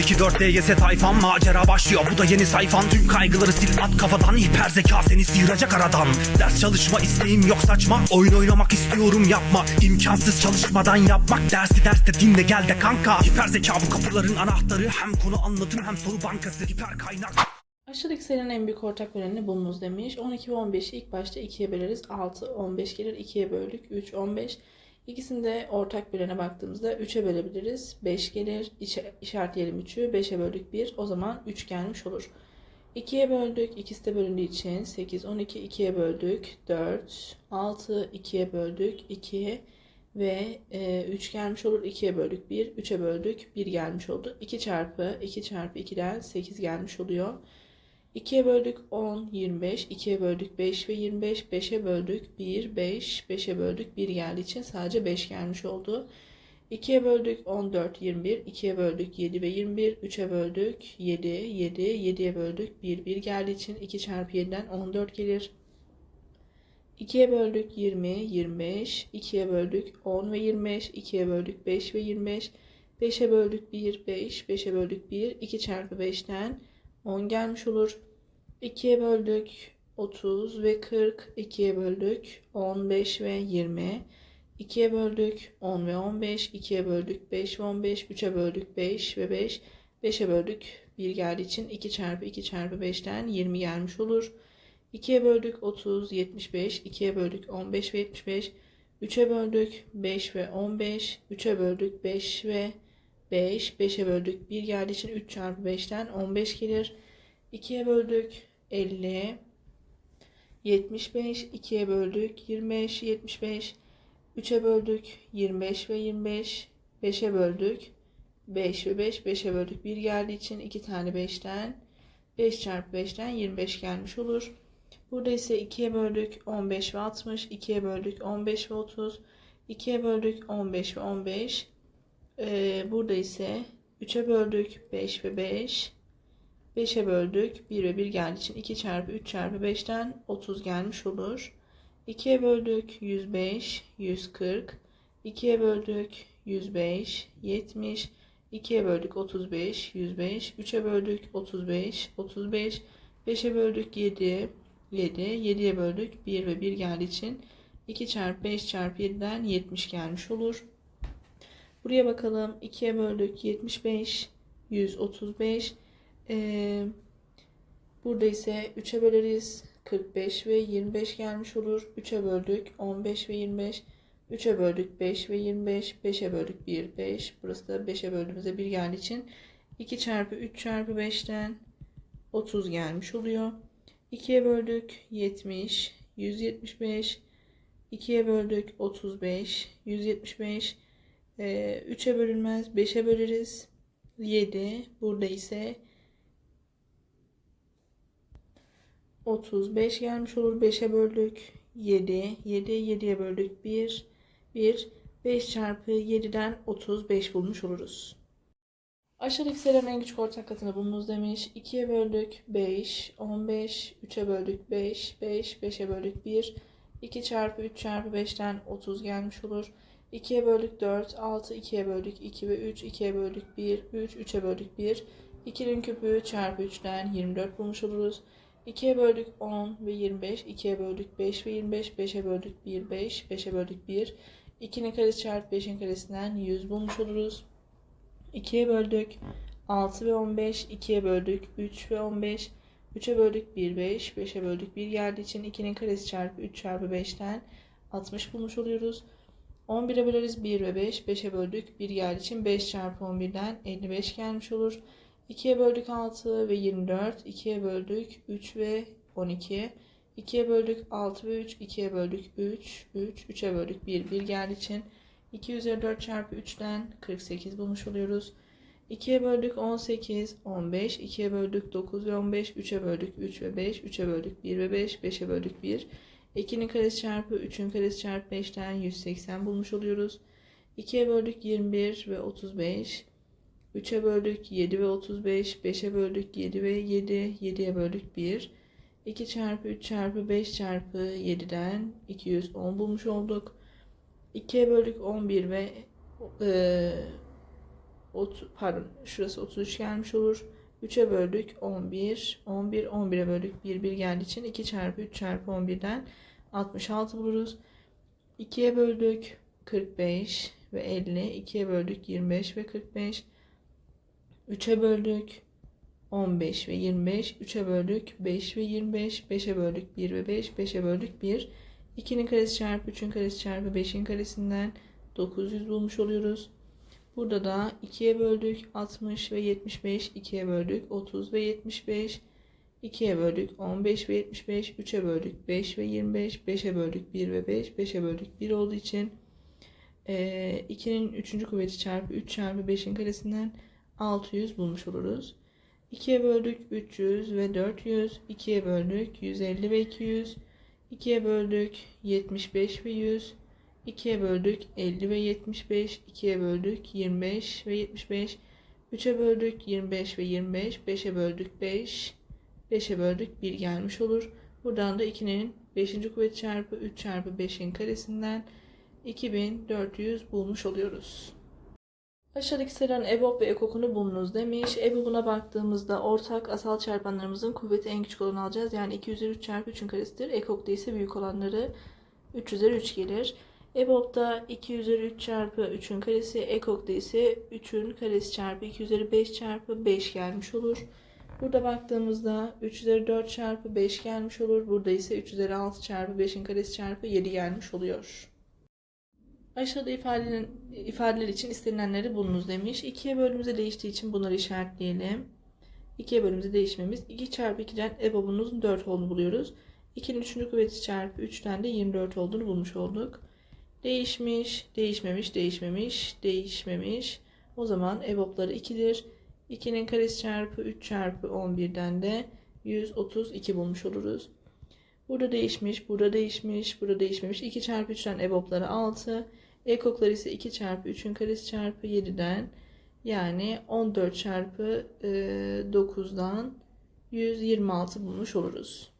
2 4 DGS tayfan macera başlıyor. Bu da yeni sayfan. Tüm kaygıları sil at kafadan. Hiper zeka seni sıyıracak aradan. Ders çalışma isteğim yok saçma. Oyun oynamak istiyorum yapma. İmkansız çalışmadan yapmak. Dersi derste dinle gel de kanka. Hiper zeka bu kapıların anahtarı. Hem konu anlatım hem soru bankası. Hiper kaynak. Aşağıdaki serinin en büyük ortak bölenini bulunuz demiş. 12 ve 15'i ilk başta 2'ye böleriz. 6, 15 gelir. 2'ye böldük. 3, 15. İkisinde ortak bölene baktığımızda 3'e bölebiliriz. 5 gelir. İşaretleyelim 3'ü. 5'e böldük 1. O zaman 3 gelmiş olur. 2'ye böldük. İkisi de bölündüğü için 8, 12, 2'ye böldük. 4, 6, 2'ye böldük. 2 ve e, 3 gelmiş olur. 2'ye böldük 1, 3'e böldük 1 gelmiş oldu. 2 çarpı 2 çarpı 2'den 8 gelmiş oluyor. 2'ye böldük 10, 25. 2'ye böldük 5 ve 25. 5'e böldük 1, 5. 5'e böldük 1 geldiği için sadece 5 gelmiş oldu. 2'ye böldük 14, 21. 2'ye böldük 7 ve 21. 3'e böldük 7, 7. 7'ye böldük 1, 1 geldiği için 2 çarpı 7'den 14 gelir. 2'ye böldük 20, 25. 2'ye böldük 10 ve 25. 2'ye böldük 5 ve 25. 5'e böldük 1, 5. 5'e böldük 1. 2 çarpı 5'ten 10 gelmiş olur. 2'ye böldük 30 ve 40. 2'ye böldük 15 ve 20. 2'ye böldük 10 ve 15. 2'ye böldük 5 ve 15. 3'e böldük 5 ve 5. 5'e böldük 1 geldiği için 2 çarpı 2 çarpı 5'ten 20 gelmiş olur. 2'ye böldük 30, 75. 2'ye böldük 15 ve 75. 3'e böldük 5 ve 15. 3'e böldük 5 ve 5. 5'e böldük 1 geldiği için 3 çarpı 5'ten 15 gelir. 2'ye böldük 50. 75. 2'ye böldük 25, 75. 3'e böldük 25 ve 25. 5'e böldük 5 ve 5. 5'e böldük 1 geldiği için 2 tane 5'ten 5 çarpı 5'ten 25 gelmiş olur. Burada ise 2'ye böldük 15 ve 60, 2'ye böldük 15 ve 30, 2'ye böldük 15 ve 15. Ee, burada ise 3'e böldük 5 ve 5. 5'e böldük 1 ve 1 geldiği için 2 çarpı 3 çarpı 5'ten 30 gelmiş olur. 2'ye böldük 105, 140. 2'ye böldük 105, 70. 2'ye böldük 35, 105. 3'e böldük 35, 35. 5'e böldük 7, 7. 7'ye böldük 1 ve 1 geldiği için 2 çarpı 5 çarpı 7'den 70 gelmiş olur. Buraya bakalım. 2'ye böldük 75, 135. Ee, burada ise 3'e böleriz. 45 ve 25 gelmiş olur. 3'e böldük 15 ve 25. 3'e böldük 5 ve 25. 5'e böldük 1, 5. Burası da 5'e böldüğümüzde 1 geldiği için 2 çarpı 3 çarpı 5'ten 30 gelmiş oluyor. 2'ye böldük 70, 175. 2'ye böldük 35, 175. Ee, 3'e bölünmez, 5'e böleriz. 7. Burada ise 35 gelmiş olur. 5'e böldük 7, 7, 7'ye böldük 1, 1. 5 çarpı 7'den 35 bulmuş oluruz. Aşağıdaki serinin en küçük ortak katını bulunuz demiş. 2'ye böldük 5, 15, 3'e böldük 5, 5, 5'e böldük 1. 2 çarpı 3 çarpı 5'ten 30 gelmiş olur. 2'ye böldük 4, 6, 2'ye böldük 2 ve 3, 2'ye böldük 1, 3, 3'e böldük 1. 2'nin küpü çarpı 3'ten 24 bulmuş oluruz. 2'ye böldük 10 ve 25, 2'ye böldük 5 ve 25, 5'e böldük 1, 5, 5'e böldük 1. 2'nin karesi çarpı 5'in karesinden 100 bulmuş oluruz. 2'ye böldük 6 ve 15, 2'ye böldük 3 ve 15, 3'e böldük 1, 5, 5'e böldük 1 geldiği için 2'nin karesi çarpı 3 çarpı 5'ten 60 bulmuş oluyoruz. 11'e böleriz. 1 ve 5, 5'e böldük. 1 geldiği için 5 çarpı 11'den 55 gelmiş olur. 2'ye böldük 6 ve 24, 2'ye böldük 3 ve 12, 2'ye böldük 6 ve 3, 2'ye böldük 3, 3, 3'e böldük 1, 1 geldiği için 2 üzeri 4 çarpı 3'ten 48 bulmuş oluyoruz. 2'ye böldük 18, 15, 2'ye böldük 9 ve 15, 3'e böldük 3 ve 5, 3'e böldük 1 ve 5, 5'e böldük 1. 2'nin karesi çarpı 3'ün karesi çarpı 5'ten 180 bulmuş oluyoruz. 2'ye böldük 21 ve 35. 3'e böldük 7 ve 35. 5'e böldük 7 ve 7. 7'ye böldük 1. 2 çarpı 3 çarpı 5 çarpı 7'den 210 bulmuş olduk. 2'ye böldük 11 ve e, ot, pardon şurası 33 gelmiş olur. 3'e böldük 11. 11 11'e böldük 1 1 geldiği için 2 çarpı 3 çarpı 11'den 66 buluruz. 2'ye böldük 45 ve 50. 2'ye böldük 25 ve 45. 3'e böldük 15 ve 25. 3'e böldük 5 ve 25. 5'e böldük 1 ve 5. 5'e böldük 1. 2'nin karesi çarpı 3'ün karesi çarpı 5'in karesinden 900 bulmuş oluyoruz. Burada da 2'ye böldük 60 ve 75. 2'ye böldük 30 ve 75. 2'ye böldük 15 ve 75. 3'e böldük 5 ve 25. 5'e böldük 1 ve 5. 5'e böldük 1 olduğu için 2'nin 3. kuvveti çarpı 3 çarpı 5'in karesinden 600 bulmuş oluruz. 2'ye böldük 300 ve 400. 2'ye böldük 150 ve 200. 2'ye böldük 75 ve 100. 2'ye böldük 50 ve 75. 2'ye böldük 25 ve 75. 3'e böldük 25 ve 25. 5'e böldük 5. 5'e böldük 1 gelmiş olur. Buradan da 2'nin 5. kuvveti çarpı 3 çarpı 5'in karesinden 2400 bulmuş oluyoruz. Aşağıdaki serilerin EBOB ve EKOK'unu bulunuz demiş. EBOB'una baktığımızda ortak asal çarpanlarımızın kuvveti en küçük olanı alacağız. Yani 2 üzeri 3 çarpı 3'ün karesidir. EKOK'ta ise büyük olanları 3 üzeri 3 gelir. EBOB'da 2 üzeri 3 çarpı 3'ün karesi, EKOK'ta ise 3'ün karesi çarpı 2 üzeri 5 çarpı 5 gelmiş olur. Burada baktığımızda 3 üzeri 4 çarpı 5 gelmiş olur. Burada ise 3 üzeri 6 çarpı 5'in karesi çarpı 7 gelmiş oluyor. Aşağıda ifadenin, ifadeler için istenilenleri bulunuz demiş. 2'ye bölümümüze değiştiği için bunları işaretleyelim. 2'ye bölümümüze değişmemiz. 2 çarpı 2'den EBOB'umuzun 4 olduğunu buluyoruz. 2'nin 3. kuvveti çarpı 3'ten de 24 olduğunu bulmuş olduk. Değişmiş, değişmemiş, değişmemiş, değişmemiş. O zaman EBOB'ları 2'dir. 2'nin karesi çarpı 3 çarpı 11'den de 132 bulmuş oluruz. Burada değişmiş, burada değişmiş, burada değişmemiş. 2 çarpı 3'ten EBOB'ları 6. Ekoklar ise 2 çarpı 3'ün karesi çarpı 7'den yani 14 çarpı e, 9'dan 126 bulmuş oluruz.